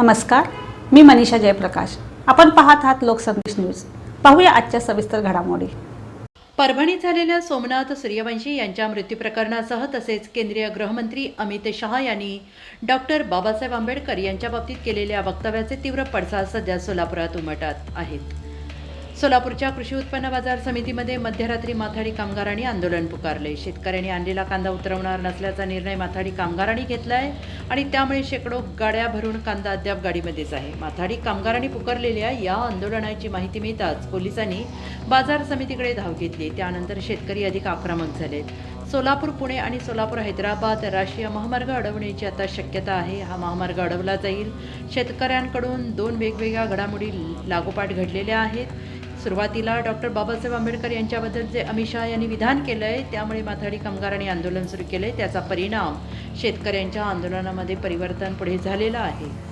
नमस्कार मी मनीषा जयप्रकाश. आपण पाहत आहात लोकसंदेश न्यूज. पाहूया आजच्या सविस्तर घडामोडी. परभणीत झालेल्या सोमनाथ सूर्यवंशी यांच्या मृत्यू प्रकरणासह तसेच केंद्रीय गृहमंत्री अमित शहा यांनी डॉक्टर बाबासाहेब आंबेडकर यांच्या बाबतीत केलेल्या वक्तव्याचे तीव्र पडसाद सध्या सोलापुरात उमटत आहेत. सोलापूरच्या कृषी उत्पन्न बाजार समितीमध्ये मध्यरात्री माथाडी कामगारांनी आंदोलन पुकारले. शेतकऱ्यांनी आणलेला कांदा उतरवणार नसल्याचा निर्णय माथाडी कामगारांनी घेतलाय आणि त्यामुळे शेकडो गाड्या भरून कांदा अद्याप गाडीमध्येच आहे. माथाडी कामगारांनी पुकारलेल्या या आंदोलनाची माहिती मिळताच पोलिसांनी बाजार समितीकडे धाव घेतली. त्यानंतर शेतकरी अधिक आक्रमक झालेत सोलापूर पुणे आणि सोलापूर हैदराबाद राष्ट्रीय महामार्ग अडवण्याची आता शक्यता आहे. हा महामार्ग अडवला जाईल. शेतकऱ्यांकडून दोन वेगवेगळ्या घडामोडी लागोपाठ घडलेल्या आहेत. सुरुवातीला डॉक्टर बाबासाहेब आंबेडकर यांच्याबद्दल जे अमित शहा यांनी विधान केलं आहे त्यामुळे माथाडी कामगारांनी आंदोलन सुरू केलं आहे त्याचा परिणाम शेतकऱ्यांच्या आंदोलनामध्ये परिवर्तन पुढे झालेलं आहे.